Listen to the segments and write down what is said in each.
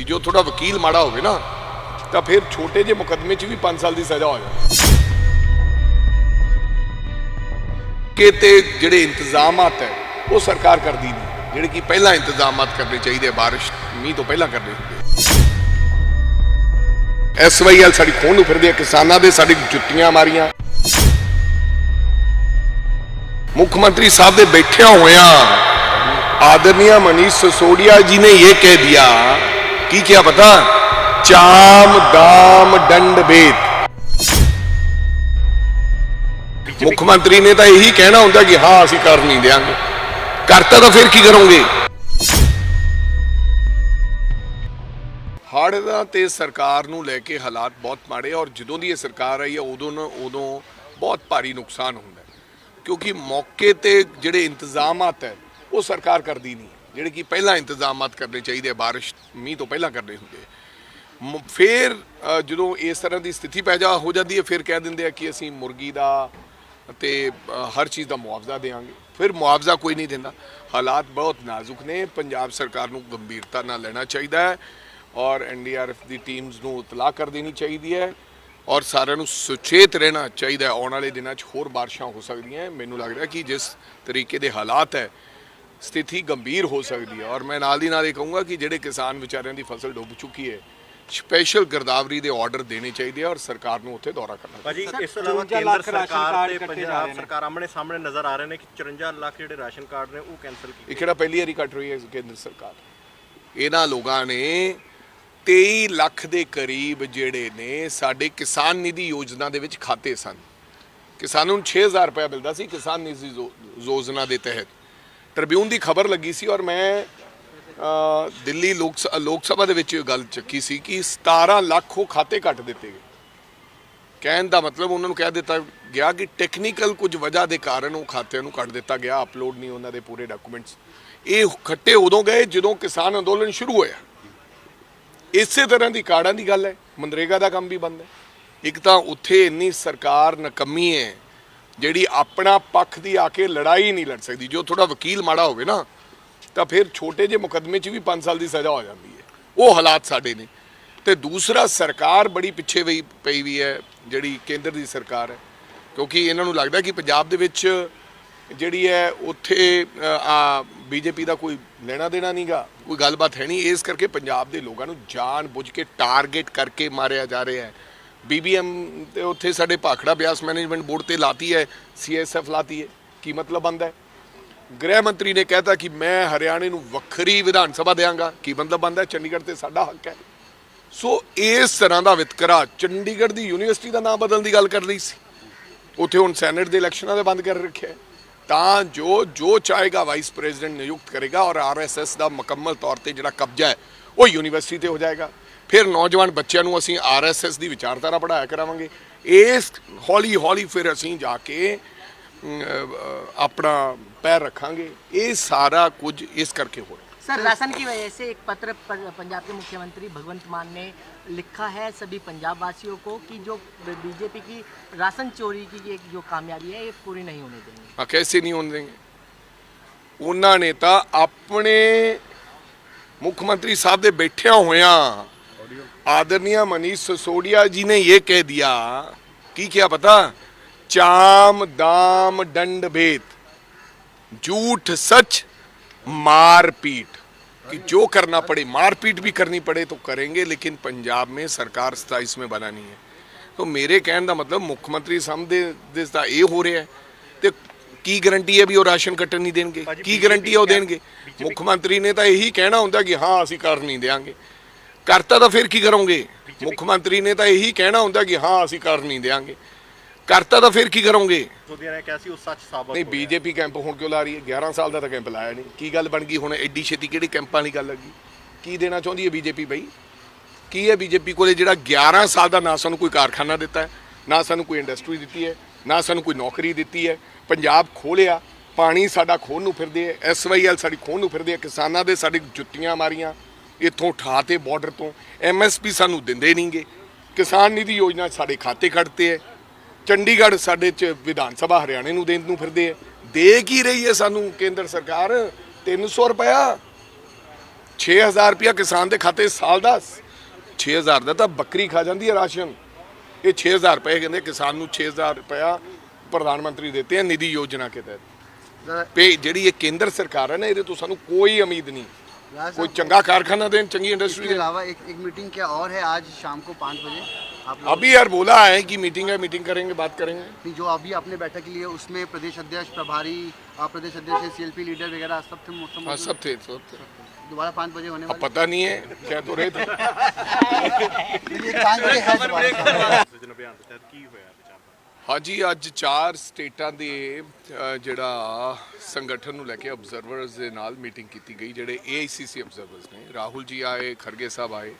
ਦੀ, ਜੋ ਥੋੜਾ ਵਕੀਲ ਮਾੜਾ ਹੋਵੇ ਨਾ, ਤਾਂ ਫਿਰ ਛੋਟੇ ਜਿਹੇ ਮੁਕਦਮੇ 'ਚ ਵੀ 5 ਸਾਲ ਦੀ ਸਜ਼ਾ ਹੋ ਜਾਂਦੀ ਕਿ ਤੇ ਜਿਹੜੇ ਇੰਤਜ਼ਾਮਾਤ ਹੈ, ਉਹ ਸਰਕਾਰ ਕਰਦੀ ਨਹੀਂ। ਜਿਹੜੇ ਕਿ ਪਹਿਲਾਂ ਇੰਤਜ਼ਾਮਾਤ ਕਰਨੇ ਚਾਹੀਦੇ ਬਾਰਿਸ਼, ਮੀਂਹ ਤੋਂ ਪਹਿਲਾਂ ਕਰਨੇ ਚਾਹੀਦੇ ਐਸਵਾਈਐਲ ਸਾਡੀ ਖੋਣ ਨੂੰ ਫਿਰਦੇ ਆ ਕਿਸਾਨਾਂ ਦੇ ਸਾਡੀ ਜੁੱਤੀਆਂ ਮਾਰੀਆਂ। ਮੁੱਖ ਮੰਤਰੀ ਸਾਹਿਬ ਦੇ ਬੈਠਿਆ ਹੋਇਆ ਆਦਰਨੀय ਮਨੀਸ਼ ਸਸੋਡੀਆ ਜੀ ਨੇ ਇਹ ਕਹਿ ਦਿਆ ਕੀ ਕਿਹਾ ਪਤਾ? ਚਾਮ ਦਾਮ ਡੰਡ ਬੇਤ ਮੁੱਖ ਮੰਤਰੀ ਨੇ ਤਾਂ ਇਹੀ ਕਹਿਣਾ ਹੁੰਦਾ ਕਿ ਹਾਂ ਅਸੀਂ ਕਰ ਨਹੀਂ ਦੇਾਂਗੇ ਕਰਤਾ ਤਾਂ ਫਿਰ ਕੀ ਕਰੋਗੇ? ਹੜ੍ਹ ਦਾ ਤੇ ਸਰਕਾਰ ਨੂੰ ਲੈ ਕੇ ਹਾਲਾਤ ਬਹੁਤ ਮਾੜੇ ਔਰ ਜਦੋਂ ਦੀ ਇਹ ਸਰਕਾਰ ਆਈ ਹੈ ਉਦੋਂ ਨਾ ਉਦੋਂ ਬਹੁਤ ਭਾਰੀ ਨੁਕਸਾਨ ਹੁੰਦਾ ਕਿਉਂਕਿ ਮੌਕੇ ਤੇ ਜਿਹੜੇ ਇੰਤਜ਼ਾਮਾਤ ਹੈ ਉਹ ਸਰਕਾਰ ਕਰਦੀ ਨਹੀਂ ਜਿਹੜੇ ਕਿ ਪਹਿਲਾਂ ਇੰਤਜ਼ਾਮਾਤ ਕਰਨੇ ਚਾਹੀਦੇ ਬਾਰਿਸ਼, ਮੀਂਹ ਤੋਂ ਪਹਿਲਾਂ ਕਰਨੇ ਹੁੰਦੇ ਆ। ਮ- ਫਿਰ ਜਦੋਂ ਇਸ ਤਰ੍ਹਾਂ ਦੀ ਸਥਿਤੀ ਪੈਦਾ ਹੋ ਜਾਂਦੀ ਹੈ, ਫਿਰ ਕਹਿ ਦਿੰਦੇ ਆ ਕਿ ਅਸੀਂ ਮੁਰਗੀ ਦਾ ਤੇ ਹਰ ਚੀਜ਼ ਦਾ ਮੁਆਵਜ਼ਾ ਦੇਵਾਂਗੇ ਫਿਰ ਮੁਆਵਜ਼ਾ ਕੋਈ ਨਹੀਂ ਦਿੰਦਾ ਹਾਲਾਤ ਬਹੁਤ ਨਾਜ਼ੁਕ ਨੇ ਪੰਜਾਬ ਸਰਕਾਰ ਨੂੰ ਗੰਭੀਰਤਾ ਨਾਲ ਲੈਣਾ ਚਾਹੀਦਾ ਹੈ ਔਰ ਐਨਡੀਆਰਐਫ ਦੀ ਟੀਮਸ ਨੂੰ ਇਤਲਾਹ ਕਰ ਦੇਣੀ ਚਾਹੀਦੀ ਹੈ ਔਰ ਸਾਰਿਆਂ ਨੂੰ ਸੁਚੇਤ ਰਹਿਣਾ ਚਾਹੀਦਾ ਆਉਣ ਵਾਲੇ ਦਿਨਾਂ 'ਚ ਹੋਰ ਬਾਰਿਸ਼ਾਂ ਹੋ ਸਕਦੀਆਂ ਹੈ। ਮੈਨੂੰ ਲੱਗਦਾ ਕਿ ਜਿਸ ਤਰੀਕੇ ਦੇ ਹਾਲਾਤ ਹੈ ਸਥਿਤੀ ਗੰਭੀਰ ਹੋ ਸਕਦੀ ਹੈ ਔਰ ਮੈਂ ਨਾਲ ਦੀ ਨਾਲ ਇਹ ਕਹੂੰਗਾ ਕਿ ਜਿਹੜੇ ਕਿਸਾਨ ਵਿਚਾਰਿਆਂ ਦੀ ਫਸਲ ਡੁੱਬ ਚੁੱਕੀ ਹੈ ਸਪੈਸ਼ਲ ਗਿਰਦਾਵਰੀ ਦੇ ਆਰਡਰ ਦੇਣੇ ਚਾਹੀਦੇ ਆ ਔਰ ਸਰਕਾਰ ਨੂੰ ਉੱਥੇ ਦੌਰਾ ਕਰਨਾ ਭਾਜੀ ਇਸ ਤੋਂ ਇਲਾਵਾ 54 ਕੇਂਦਰ ਸਰਕਾਰ ਤੇ ਪੰਜਾਬ ਰਹੇ ਨੇ। ਸਰਕਾਰ ਆਮਣੇ ਸਾਹਮਣੇ ਨਜ਼ਰ ਆ ਰਹੇ ਨੇ ਕਿ 54 ਲੱਖ ਜਿਹੜੇ ਰਾਸ਼ਨ ਕਾਰਡ ਨੇ ਉਹ ਕੈਨਸਲ ਇਹ ਕੀਤੇ ਕਿਹੜਾ ਪਹਿਲੀ ਵਾਰੀ ਕੱਟ ਰਹੀ ਹੈ ਕੇਂਦਰ ਸਰਕਾਰ? ਇਹਨਾਂ ਲੋਕਾਂ ਨੇ 23 ਲੱਖ ਦੇ ਕਰੀਬ ਜਿਹੜੇ ਨੇ ਸਾਡੇ ਕਿਸਾਨ ਨਿਧੀ ਯੋਜਨਾ ਦੇ ਵਿੱਚ ਖਾਤੇ ਸਨ। ਕਿਸਾਨਾਂ ਨੂੰ 6000 ਰੁਪਏ ਮਿਲਦਾ ਸੀ ਕਿਸਾਨ ਨਿਧੀ ਯੋਜਨਾ ਦੇ ਤਹਿਤ। ਟ੍ਰਿਬਿਊਨ ਦੀ ਖਬਰ ਲੱਗੀ ਸੀ ਔਰ ਮੈਂ ਦਿੱਲੀ ਲੋਕ ਸ- ਲੋਕ ਸਭਾ ਦੇ ਵਿੱਚ ਇਹ ਗੱਲ ਚੱਕੀ ਸੀ ਕਿ 17 ਲੱਖ ਉਹ ਖਾਤੇ ਕੱਟ ਦਿੱਤੇ ਗਏ। ਕਹਿਣ ਦਾ ਮਤਲਬ ਉਹਨਾਂ ਨੂੰ ਕਹਿ ਦਿੱਤਾ ਗਿਆ ਕਿ ਟੈਕਨੀਕਲ ਕੁਝ ਵਜ੍ਹਾ ਦੇ ਕਾਰਨ ਉਹ ਖਾਤਿਆਂ ਨੂੰ ਕੱਟ ਦਿੱਤਾ ਗਿਆ ਅਪਲੋਡ ਨਹੀਂ ਉਹਨਾਂ ਦੇ ਪੂਰੇ ਡਾਕੂਮੈਂਟਸ ਇਹ ਖੱਟੇ ਉਦੋਂ ਗਏ ਜਦੋਂ ਕਿਸਾਨ ਅੰਦੋਲਨ ਸ਼ੁਰੂ ਹੋਇਆ। ਇਸੇ ਤਰ੍ਹਾਂ ਦੀ ਕਾਰਡਾਂ ਦੀ ਗੱਲ ਹੈ, ਮਨਰੇਗਾ ਦਾ ਕੰਮ ਵੀ ਬੰਦ ਹੈ। ਇੱਕ ਤਾਂ ਉੱਥੇ ਇੰਨੀ ਸਰਕਾਰ ਨਕਮੀ ਹੈ ਜਿਹੜੀ ਆਪਣਾ ਪੱਖ ਦੀ ਆ ਕੇ ਲੜਾਈ ਨਹੀਂ ਲੜ ਸਕਦੀ ਜੋ ਤੁਹਾਡਾ ਵਕੀਲ ਮਾੜਾ ਹੋਵੇ ਨਾ ਤਾਂ ਫਿਰ ਛੋਟੇ ਜਿਹੇ ਮੁਕੱਦਮੇ 'ਚ ਵੀ 5 ਸਾਲ ਦੀ ਸਜ਼ਾ ਹੋ ਜਾਂਦੀ ਹੈ। ਉਹ ਹਾਲਾਤ ਸਾਡੇ ਨੇ। ਤੇ ਦੂਸਰਾ ਸਰਕਾਰ ਬੜੀ ਪਿੱਛੇ ਵੀ ਪਈ ਵੀ ਹੈ ਜਿਹੜੀ ਕੇਂਦਰ ਦੀ ਸਰਕਾਰ ਹੈ। ਕਿਉਂਕਿ ਇਹਨਾਂ ਨੂੰ ਲੱਗਦਾ ਕਿ ਪੰਜਾਬ ਦੇ ਵਿੱਚ ਜਿਹੜੀ ਹੈ ਉੱਥੇ ਅ, ਆ ਬੀਜੇਪੀ ਦਾ ਕੋਈ ਲੈਣਾ ਦੇਣਾ ਨਹੀਂਗਾ ਕੋਈ ਗੱਲਬਾਤ ਹੈ ਨਹੀਂ। ਇਸ ਕਰਕੇ ਪੰਜਾਬ ਦੇ ਲੋਕਾਂ ਨੂੰ ਜਾਣ ਬੁੱਝ ਕੇ ਟਾਰਗੇਟ ਕਰਕੇ ਮਾਰਿਆ ਜਾ ਰਿਹਾ ਹੈ। ਬੀਬੀਐਮ ਤੇ ਉੱਥੇ ਸਾਡੇ ਭਾਖੜਾ ਬਿਆਸ ਮੈਨੇਜਮੈਂਟ ਬੋਰਡ ਤੇ ਲਾਤੀ ਹੈ, ਸੀਐਸਐਫ ਲਾਤੀ ਹੈ। ਕੀ ਮਤਲਬ ਬੰਦਾ ਹੈ? ਗ੍ਰਹਿ ਮੰਤਰੀ ਨੇ ਕਹਿਤਾ ਕਿ ਮੈਂ ਹਰਿਆਣੇ ਨੂੰ ਵੱਖਰੀ ਵਿਧਾਨ ਸਭਾ ਦੇਵਾਂਗਾ ਕੀ ਮਤਲਬ ਬੰਦਾ ਚੰਡੀਗੜ੍ਹ ਤੇ ਸਾਡਾ ਹੱਕ ਹੈ। ਸੋ ਇਸ ਤਰ੍ਹਾਂ ਦਾ ਵਿਤਕਰਾ ਚੰਡੀਗੜ੍ਹ ਦੀ ਯੂਨੀਵਰਸਿਟੀ ਦਾ ਨਾਮ ਬਦਲਣ ਦੀ ਗੱਲ ਕਰ ਰਹੀ ਸੀ। ਉੱਥੇ ਹੁਣ ਸੈਨੇਟ ਦੇ ਇਲੈਕਸ਼ਨਾਂ ਦੇ ਬੰਦ ਕਰ ਰੱਖਿਆ ਤਾਂ ਜੋ ਜੋ ਚਾਹੇਗਾ ਵਾਈਸ ਪ੍ਰੈਜ਼ੀਡੈਂਟ ਨਿਯੁਕਤ ਕਰੇਗਾ ਔਰ ਆਰਐਸਐਸ ਦਾ ਮੁਕੰਮਲ ਤੌਰ ਤੇ ਜਿਹੜਾ ਕਬਜ਼ਾ ਹੈ, ਉਹ ਯੂਨੀਵਰਸਿਟੀ ਤੇ ਹੋ ਜਾਏਗਾ। ਫਿਰ ਨੌਜਵਾਨ ਬੱਚਿਆਂ ਨੂੰ ਅਸੀਂ ਆਰਐਸਐਸ ਦੀ ਵਿਚਾਰਧਾਰਾ ਪੜਾਇਆ ਕਰਾਵਾਂਗੇ ਇਸ ਹੌਲੀ ਹੌਲੀ ਫਿਰ ਅਸੀਂ ਜਾ ਕੇ ਅਮ, ਅਹ, ਆਪਣਾ ਪੈਰ ਰੱਖਾਂਗੇ ਇਹ ਸਾਰਾ ਕੁਝ ਇਸ ਕਰਕੇ ਹੋ ਰਿਹਾ सर राशन की वजह से एक पत्र पर पंजाब के मुख्यमंत्री भगवंत मान ने लिखा है सभी पंजाब वासियों को कि जो बीजेपी की राशन चोरी की ये जो कामयाबी है ये पूरी नहीं होने देंगे ਆ ਕੈਸੇ ਨਹੀਂ ਹੋਣ ਦੇਂਗੇ ਉਹਨਾਂ ਨੇ ਤਾਂ ਆਪਣੇ ਮੁੱਖ ਮੰਤਰੀ ਸਾਹਿਬ ਦੇ ਬੈਠਿਆ ਹੋਇਆ आदरणीय मनीष सिसोदिया जी ने ये कह दिया कि क्या पता? चाम दाम दंड भेद झूठ सच मारपीट। कि जो करना पड़े मारपीट भी करनी पड़े तो करेंगे लेकिन पंजाब में ਸਰਕਾਰ 27 में ਬਣਾਣੀ ਹੈ तो मेरे ਕਹਿਣ ਦਾ ਮਤਲਬ ਮੁੱਖ ਮੰਤਰੀ ਸਮਝਦੇ ਜਿਸ ਦਾ ਇਹ ਹੋ ਰਿਹਾ ਤੇ ਕੀ ਗਾਰੰਟੀ ਹੈ ਵੀ ਉਹ ਰਾਸ਼ਨ ਕੱਟਣ ਨਹੀਂ ਦੇਣਗੇ ਕੀ ਗਾਰੰਟੀ ਹੈ ਉਹ ਦੇਣਗੇ ਮੁੱਖ ਮੰਤਰੀ ਨੇ ਤਾਂ ਇਹੀ ਕਹਿਣਾ ਹੁੰਦਾ ਕਿ ਹਾਂ ਅਸੀਂ ਕਰ ਨਹੀਂ ਦੇਾਂਗੇ ਕਰਤਾ ਤਾਂ ਫਿਰ ਕੀ ਕਰੋਗੇ? ਮੁੱਖ ਮੰਤਰੀ ਨੇ ਤਾਂ ਇਹੀ ਕਹਿਣਾ ਹੁੰਦਾ ਕਿ ਹਾਂ ਅਸੀਂ ਕਰ ਨਹੀਂ ਦੇਾਂਗੇ ਕਰਤਾ ਤਾਂ ਫਿਰ ਕੀ ਕਰੋਗੇ? ਸੋਧੀਆਂ ਨੇ ਕਿਹਾ ਸੀ ਉਹ ਸੱਚ ਸਾਬਤ ਨਹੀਂ। ਬੀਜੇਪੀ ਕੈਂਪ ਹੁਣ ਕਿਉਂ ਲਾ ਰਹੀ ਹੈ? 11 ਸਾਲ ਦਾ ਤਾਂ ਕੈਂਪ ਲਾਇਆ ਨਹੀਂ। ਕੀ ਗੱਲ ਬਣ ਗਈ ਹੁਣ? ਐਡੀ ਛੇਤੀ ਕਿਹੜੀ ਕੈਂਪਾਂ ਵਾਲੀ ਗੱਲ ਲੱਗੀ ਕੀ ਦੇਣਾ ਚਾਹੁੰਦੀ ਹੈ ਬੀਜੇਪੀ ਬਈ? ਕੀ ਹੈ ਬੀਜੇਪੀ ਕੋਲੇ ਜਿਹੜਾ 11 ਸਾਲ ਦਾ ਨਾ ਸਾਨੂੰ ਕੋਈ ਕਾਰਖਾਨਾ ਦਿੱਤਾ ਹੈ ਨਾ ਸਾਨੂੰ ਕੋਈ ਇੰਡਸਟਰੀ ਦਿੱਤੀ ਹੈ ਨਾ ਸਾਨੂੰ ਕੋਈ ਨੌਕਰੀ ਦਿੱਤੀ ਹੈ। ਪੰਜਾਬ ਖੋਲਿਆ ਪਾਣੀ ਸਾਡਾ ਖੋਣ ਨੂੰ ਫਿਰਦੇ ਹੈ ਐਸਵਾਈਐਲ ਸਾਡੀ ਖੋਣ ਨੂੰ ਫਿਰਦੇ ਹੈ ਕਿਸਾਨਾਂ ਦੇ ਸਾਡੀ ਜੁੱਤੀਆਂ ਮਾਰੀਆਂ ਇੱਥੋਂ ਠਾ ਤੇ ਬਾਰਡਰ ਤੋਂ ਐਮਐਸਪੀ ਸਾਨੂੰ ਦਿੰਦੇ ਨਹੀਂਗੇ। ਕਿਸਾਨ ਨਿਧੀ ਯੋਜਨਾ ਸਾਡੇ ਖਾਤੇ ਕੱਢਤੇ ਹੈ ਚੰਡੀਗੜ੍ਹ ਸਾਡੇ ਚ ਵਿਧਾਨ ਸਭਾ ਹਰਿਆਣੇ ਨੂੰ ਦੇਣ ਨੂੰ ਫਿਰਦੇ ਹੈ ਦੇ ਕੀ ਰਹੀ ਹੈ ਸਾਨੂੰ ਕੇਂਦਰ ਸਰਕਾਰ? 300 ਰੁਪਇਆ। 6000 ਰੁਪਇਆ ਕਿਸਾਨ ਦੇ ਖਾਤੇ ਸਾਲ ਦਾ। 6000 ਦਾ ਤਾਂ ਬੱਕਰੀ ਖਾ ਜਾਂਦੀ ਹੈ ਰਾਸ਼ਨ। ਇਹ 6000 ਰੁਪਏ ਕਹਿੰਦੇ ਕਿਸਾਨ ਨੂੰ 6000 ਰੁਪਇਆ ਪ੍ਰਧਾਨ ਮੰਤਰੀ ਦਿੱਤੇ ਹੈ ਨਿਧੀ ਯੋਜਨਾ ਕੇ ਤਹਿਤ। ਜਿਹੜੀ ਇਹ ਕੇਂਦਰ ਸਰਕਾਰ ਹੈ ਨਾ ਇਹਦੇ ਤੋਂ ਸਾਨੂੰ ਕੋਈ ਉਮੀਦ ਨਹੀਂ। कोई चंगा कारखाना दें चंगी इंडस्ट्री अलावा एक, एक मीटिंग क्या और है आज शाम को पाँच बजे? अभी यार बोला है कि मीटिंग है मीटिंग करेंगे बात करेंगे। जो अभी आपने बैठक के लिए उसमें प्रदेश अध्यक्ष प्रभारी प्रदेश अध्यक्ष सीएलपी लीडर वगैरह सब थे हाँ सब थे सब थे। दोबारा पाँच बजे होने वाले पता नहीं है क्या तो रहे थे। ਹਾਂਜੀ, ਅੱਜ ਚਾਰ ਸਟੇਟਾਂ ਦੇ ਜਿਹੜਾ ਸੰਗਠਨ ਨੂੰ ਲੈ ਕੇ ਆਬਜ਼ਰਵਰਸ ਦੇ ਨਾਲ ਮੀਟਿੰਗ ਕੀਤੀ ਗਈ, ਜਿਹੜੇ AICC ਆਬਜ਼ਰਵਰਸ ਨੇ। ਰਾਹੁਲ ਜੀ ਆਏ, ਖਰਗੇ ਸਾਹਿਬ ਆਏ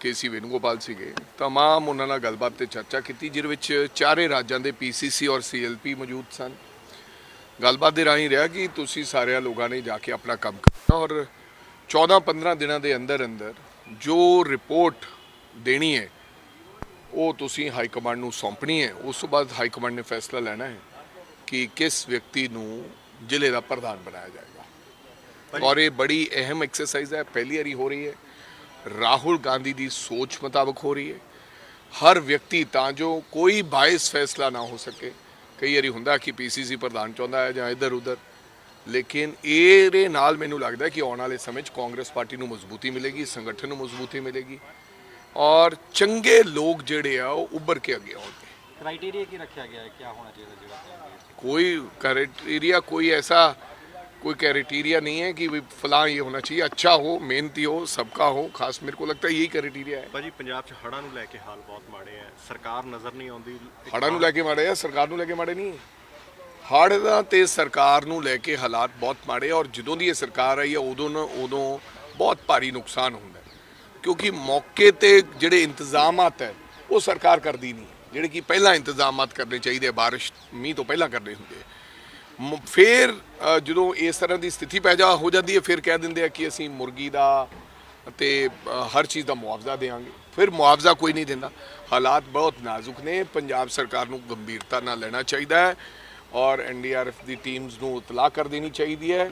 ਕੇਸੀ ਵੇਣੂਗੋਪਾਲ ਸੀਗੇ। ਤਮਾਮ ਉਹਨਾਂ ਨਾਲ ਗੱਲਬਾਤ ਤੇ ਚਰਚਾ ਕੀਤੀ ਜਿਹਦੇ ਵਿੱਚ ਚਾਰੇ ਰਾਜਾਂ ਦੇ PCC ਔਰ CLP ਮੌਜੂਦ ਸਨ। ਗੱਲਬਾਤ ਦੇ ਰਾਹੀਂ ਰਿਹਾ ਕਿ ਤੁਸੀਂ ਸਾਰਿਆਂ ਲੋਕਾਂ ਨੇ ਜਾ ਕੇ ਆਪਣਾ ਕੰਮ ਕਰਨਾ ਔਰ 14-15 ਦਿਨਾਂ ਦੇ ਅੰਦਰ ਅੰਦਰ ਜੋ ਰਿਪੋਰਟ ਦੇਣੀ ਹੈ ਉਹ ਤੁਸੀਂ ਹਾਈ ਕਮਾਂਡ ਨੂੰ ਸੌਂਪਣੀ ਹੈ ਉਸ ਤੋਂ ਬਾਅਦ ਹਾਈ ਕਮਾਂਡ ਨੇ ਫੈਸਲਾ ਲੈਣਾ ਹੈ ਕਿ ਕਿਸ ਵਿਅਕਤੀ ਨੂੰ ਜ਼ਿਲ੍ਹੇ ਦਾ ਪ੍ਰਧਾਨ ਬਣਾਇਆ ਜਾਏਗਾ। ਔਰ ਇਹ ਬੜੀ ਅਹਿਮ ਐਕਸਰਸਾਈਜ਼ ਹੈ ਪਹਿਲੀ ਵਾਰੀ ਹੋ ਰਹੀ ਹੈ। ਰਾਹੁਲ ਗਾਂਧੀ ਦੀ ਸੋਚ ਮੁਤਾਬਕ ਹੋ ਰਹੀ ਹੈ। ਹਰ ਵਿਅਕਤੀ ਤਾਂ ਜੋ ਕੋਈ ਬਾਇਸ ਫੈਸਲਾ ਨਾ ਹੋ ਸਕੇ। ਕਈ ਵਾਰੀ ਹੁੰਦਾ ਕਿ ਪੀਸੀਸੀ ਪ੍ਰਧਾਨ ਚਾਹੁੰਦਾ ਹੈ ਜਾਂ ਇੱਧਰ ਉੱਧਰ। ਲੇਕਿਨ ਇਹਦੇ ਨਾਲ ਮੈਨੂੰ ਲੱਗਦਾ ਕਿ ਆਉਣ ਵਾਲੇ ਸਮੇਂ 'ਚ ਕਾਂਗਰਸ ਪਾਰਟੀ ਨੂੰ ਮਜ਼ਬੂਤੀ ਮਿਲੇਗੀ ਸੰਗਠਨ ਨੂੰ ਮਜ਼ਬੂਤੀ ਮਿਲੇਗੀ। ਔਰ ਚੰਗੇ ਲੋਕ ਜਿਹੜੇ ਆ ਉਹ ਉੱਭਰ ਕੇ ਅੱਗੇ ਆਉਣਗੇ क्राइटेरिया की रखा गया है क्या होना चाहिए ਜਿਹੜਾ कोई क्राइटेरिया कोई ऐसा कोई क्राइटेरिया नहीं है कि भी फलां ये होना चाहिए अच्छा हो मेहनती हो सबका हो खास मेरे को लगता है यही क्राइटेरिया है ਭਾਜੀ ਪੰਜਾਬ 'ਚ ਹੜ੍ਹਾਂ ਨੂੰ ਲੈ ਕੇ ਹਾਲ ਬਹੁਤ ਮਾੜੇ ਆ ਸਰਕਾਰ ਨਜ਼ਰ ਨਹੀਂ ਆਉਂਦੀ ਇੱਕ ਹੜ੍ਹਾਂ ਨੂੰ ਲੈ ਕੇ ਮਾੜੇ ਆ ਸਰਕਾਰ ਨੂੰ ਲੈ ਕੇ ਮਾੜੇ ਨਹੀਂ ਹੜ੍ਹ ਦਾ ਤੇ ਸਰਕਾਰ ਨੂੰ ਲੈ ਕੇ ਹਾਲਾਤ ਬਹੁਤ ਮਾੜੇ ਆ ਔਰ ਜਦੋਂ ਦੀ ਇਹ ਸਰਕਾਰ ਆਈ ਹੈ ਉਦੋਂ ਨਾ ਉਦੋਂ ਬਹੁਤ ਭਾਰੀ ਨੁਕਸਾਨ ਹੁੰਦਾ ਹੈ। ਕਿਉਂਕਿ ਮੌਕੇ ਤੇ ਜਿਹੜੇ ਇੰਤਜ਼ਾਮਾਤ ਹੈ, ਉਹ ਸਰਕਾਰ ਕਰਦੀ ਨਹੀਂ ਜਿਹੜੇ ਕਿ ਪਹਿਲਾਂ ਇੰਤਜ਼ਾਮਾਤ ਕਰਨੇ ਚਾਹੀਦੇ ਬਾਰਿਸ਼, ਮੀਂਹ ਤੋਂ ਪਹਿਲਾਂ ਕਰਨੇ ਹੁੰਦੇ ਆ। ਫਿਰ ਜਦੋਂ ਇਸ ਤਰ੍ਹਾਂ ਦੀ ਸਥਿਤੀ ਪੈਦਾ ਹੋ ਜਾਂਦੀ ਹੈ, ਫਿਰ ਕਹਿ ਦਿੰਦੇ ਆ ਕਿ ਅਸੀਂ ਮੁਰਗੀ ਦਾ ਤੇ ਹਰ ਚੀਜ਼ ਦਾ ਮੁਆਵਜ਼ਾ ਦੇਵਾਂਗੇ। ਫਿਰ ਮੁਆਵਜ਼ਾ ਕੋਈ ਨਹੀਂ ਦਿੰਦਾ। ਹਾਲਾਤ ਬਹੁਤ ਨਾਜ਼ੁਕ ਨੇ। ਪੰਜਾਬ ਸਰਕਾਰ ਨੂੰ ਗੰਭੀਰਤਾ ਨਾਲ ਲੈਣਾ ਚਾਹੀਦਾ ਹੈ ਔਰ ਐਨਡੀਆਰਐਫ ਦੀ ਟੀਮਸ ਨੂੰ ਇਤਲਾਹ ਕਰ ਦੇਣੀ ਚਾਹੀਦੀ ਹੈ।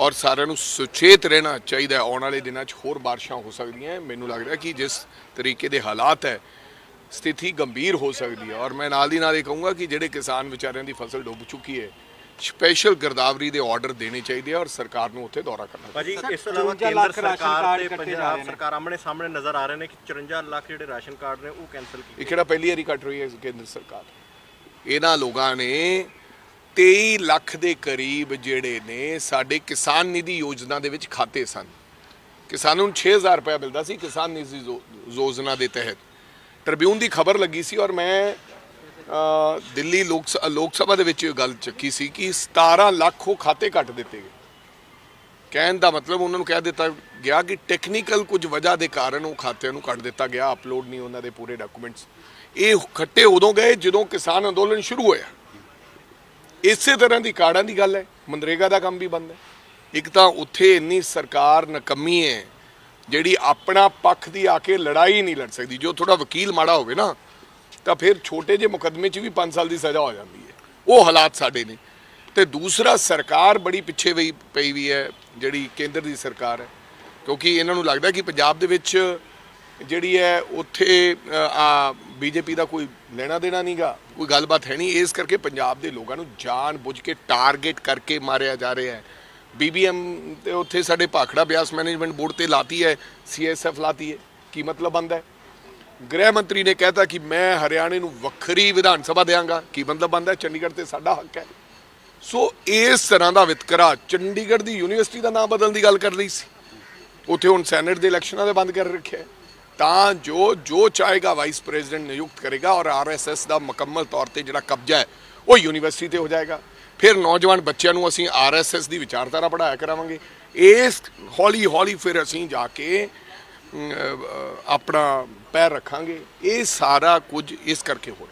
ਔਰ ਸਾਰਿਆਂ ਨੂੰ ਸੁਚੇਤ ਰਹਿਣਾ ਚਾਹੀਦਾ ਹੈ ਆਉਣ ਵਾਲੇ ਦਿਨਾਂ 'ਚ ਹੋਰ ਬਾਰਿਸ਼ਾਂ ਹੋ ਸਕਦੀਆਂ। ਮੈਨੂੰ ਲੱਗਦਾ ਕਿ ਜਿਸ ਤਰੀਕੇ ਦੇ ਹਾਲਾਤ ਹੈ ਸਥਿਤੀ ਗੰਭੀਰ ਹੋ ਸਕਦੀ ਹੈ ਔਰ ਮੈਂ ਨਾਲ ਦੀ ਨਾਲ ਇਹ ਕਹੂੰਗਾ ਕਿ ਜਿਹੜੇ ਕਿਸਾਨ ਵਿਚਾਰਿਆਂ ਦੀ ਫਸਲ ਡੁੱਬ ਚੁੱਕੀ ਹੈ ਸਪੈਸ਼ਲ ਗਿਰਦਾਵਰੀ ਦੇ ਆਰਡਰ ਦੇਣੇ ਚਾਹੀਦੇ ਆ ਔਰ ਸਰਕਾਰ ਨੂੰ ਉੱਥੇ ਦੌਰਾ ਕਰਨਾ ਭਾਜੀ ਇਸ ਤੋਂ ਇਲਾਵਾ 54 ਕੇਂਦਰ ਸਰਕਾਰ ਤੇ ਪੰਜਾਬ। ਸਰਕਾਰ ਆਮਣੇ ਸਾਹਮਣੇ ਨਜ਼ਰ ਆ ਰਹੇ ਨੇ ਕਿ 54 ਲੱਖ ਜਿਹੜੇ ਰਾਸ਼ਨ ਕਾਰਡ ਨੇ ਉਹ ਕੈਨਸਲ ਇਹ ਕੀਤੇ ਕਿਹੜਾ ਪਹਿਲੀ ਵਾਰੀ ਕੱਟ ਰਹੀ ਹੈ ਕੇਂਦਰ ਸਰਕਾਰ ਇਹਨਾਂ ਲੋਕਾਂ ਨੇ 23 ਲੱਖ ਦੇ ਕਰੀਬ ਜਿਹੜੇ ਨੇ ਸਾਡੇ ਕਿਸਾਨ ਨਿਧੀ ਯੋਜਨਾ ਦੇ ਵਿੱਚ ਖਾਤੇ ਸਨ। ਕਿਸਾਨਾਂ ਨੂੰ 6000 ਰੁਪਏ ਮਿਲਦਾ ਸੀ ਕਿਸਾਨ ਨਿਧੀ ਯੋ- ਯੋਜਨਾ ਦੇ ਤਹਿਤ। ਟ੍ਰਿਬਿਊਨ ਦੀ ਖਬਰ ਲੱਗੀ ਸੀ ਔਰ ਮੈਂ ਦਿੱਲੀ ਲੋਕ ਸ- ਲੋਕ ਸਭਾ ਦੇ ਵਿੱਚ ਇਹ ਗੱਲ ਚੱਕੀ ਸੀ ਕਿ 17 ਲੱਖ ਉਹ ਖਾਤੇ ਕੱਟ ਦਿੱਤੇ ਗਏ। ਕਹਿਣ ਦਾ ਮਤਲਬ ਉਹਨਾਂ ਨੂੰ ਕਹਿ ਦਿੱਤਾ ਗਿਆ ਕਿ ਟੈਕਨੀਕਲ ਕੁਝ ਵਜ੍ਹਾ ਦੇ ਕਾਰਨ ਉਹ ਖਾਤਿਆਂ ਨੂੰ ਕੱਟ ਦਿੱਤਾ ਗਿਆ ਅਪਲੋਡ ਨਹੀਂ ਉਹਨਾਂ ਦੇ ਪੂਰੇ ਡਾਕੂਮੈਂਟਸ ਇਹ ਖੱਟੇ ਉਦੋਂ ਗਏ ਜਦੋਂ ਕਿਸਾਨ ਅੰਦੋਲਨ ਸ਼ੁਰੂ ਹੋਇਆ। ਇਸੇ ਤਰ੍ਹਾਂ ਦੀ ਕਾਰਡਾਂ ਦੀ ਗੱਲ ਹੈ, ਮਨਰੇਗਾ ਦਾ ਕੰਮ ਵੀ ਬੰਦ ਹੈ। ਇੱਕ ਤਾਂ ਉੱਥੇ ਇੰਨੀ ਸਰਕਾਰ ਨਕਮੀ ਹੈ, ਜਿਹੜੀ ਆਪਣਾ ਪੱਖ ਦੀ ਆ ਕੇ ਲੜਾਈ ਨਹੀਂ ਲੜ ਸਕਦੀ। ਜੋ ਥੋੜਾ ਵਕੀਲ ਮਾੜਾ ਹੋਵੇ ਨਾ, ਤਾਂ ਫਿਰ ਛੋਟੇ ਜਿਹੇ ਮੁਕੱਦਮੇ 'ਚ ਵੀ 5 ਸਾਲ ਦੀ ਸਜ਼ਾ ਹੋ ਜਾਂਦੀ ਹੈ। ਉਹ ਹਾਲਾਤ ਸਾਡੇ ਨੇ। ਤੇ ਦੂਸਰਾ, ਸਰਕਾਰ ਬੜੀ ਪਿੱਛੇ ਵੀ ਪਈ ਵੀ ਹੈ, ਜਿਹੜੀ ਕੇਂਦਰ ਦੀ ਸਰਕਾਰ ਹੈ। ਕਿਉਂਕਿ ਇਹਨਾਂ ਨੂੰ ਲੱਗਦਾ ਕਿ ਪੰਜਾਬ ਦੇ ਵਿੱਚ ਜਿਹੜੀ ਹੈ ਉੱਥੇ ਅ, ਆ ਬੀਜੇਪੀ ਦਾ ਕੋਈ ਲੈਣਾ ਦੇਣਾ ਨਹੀਂਗਾ ਕੋਈ ਗੱਲਬਾਤ ਹੈ ਨਹੀਂ। ਇਸ ਕਰਕੇ ਪੰਜਾਬ ਦੇ ਲੋਕਾਂ ਨੂੰ ਜਾਣ ਬੁੱਝ ਕੇ ਟਾਰਗੇਟ ਕਰਕੇ ਮਾਰਿਆ ਜਾ ਰਿਹਾ ਹੈ। ਬੀਬੀਐਮ ਤੇ ਉੱਥੇ ਸਾਡੇ ਭਾਖੜਾ ਬਿਆਸ ਮੈਨੇਜਮੈਂਟ ਬੋਰਡ ਤੇ ਲਾਤੀ ਹੈ ਸੀਐਸਐਫ ਲਾਤੀ ਹੈ। ਕੀ ਮਤਲਬ ਬੰਦਾ ਹੈ? ਗ੍ਰਹਿ ਮੰਤਰੀ ਨੇ ਕਹਿਤਾ ਕਿ ਮੈਂ ਹਰਿਆਣੇ ਨੂੰ ਵੱਖਰੀ ਵਿਧਾਨ ਸਭਾ ਦੇਵਾਂਗਾ ਕੀ ਮਤਲਬ ਬੰਦਾ ਚੰਡੀਗੜ੍ਹ ਤੇ ਸਾਡਾ ਹੱਕ ਹੈ। ਸੋ ਇਸ ਤਰ੍ਹਾਂ ਦਾ ਵਿਤਕਰਾ ਚੰਡੀਗੜ੍ਹ ਦੀ ਯੂਨੀਵਰਸਿਟੀ ਦਾ ਨਾਮ ਬਦਲਣ ਦੀ ਗੱਲ ਕਰ ਰਹੀ ਸੀ। ਉੱਥੇ ਹੁਣ ਸੈਨੇਟ ਦੇ ਇਲੈਕਸ਼ਨਾਂ ਦੇ ਬੰਦ ਕਰ ਰੱਖਿਆ ਹੈ। ਤਾਂ ਜੋ ਜੋ ਚਾਹੇਗਾ ਵਾਈਸ ਪ੍ਰੈਜ਼ੀਡੈਂਟ ਨਿਯੁਕਤ ਕਰੇਗਾ ਔਰ ਆਰਐਸਐਸ ਦਾ ਮੁਕੰਮਲ ਤੌਰ ਤੇ ਜਿਹੜਾ ਕਬਜ਼ਾ ਹੈ, ਉਹ ਯੂਨੀਵਰਸਿਟੀ ਤੇ ਹੋ ਜਾਏਗਾ। ਫਿਰ ਨੌਜਵਾਨ ਬੱਚਿਆਂ ਨੂੰ ਅਸੀਂ ਆਰਐਸਐਸ ਦੀ ਵਿਚਾਰਧਾਰਾ ਪੜਾਇਆ ਕਰਾਵਾਂਗੇ। ਇਸ ਹੌਲੀ ਹੌਲੀ ਫਿਰ ਅਸੀਂ ਜਾ ਕੇ ਆਪਣਾ ਪੈਰ ਰੱਖਾਂਗੇ। ਇਹ ਸਾਰਾ ਕੁਝ ਇਸ ਕਰਕੇ ਹੋ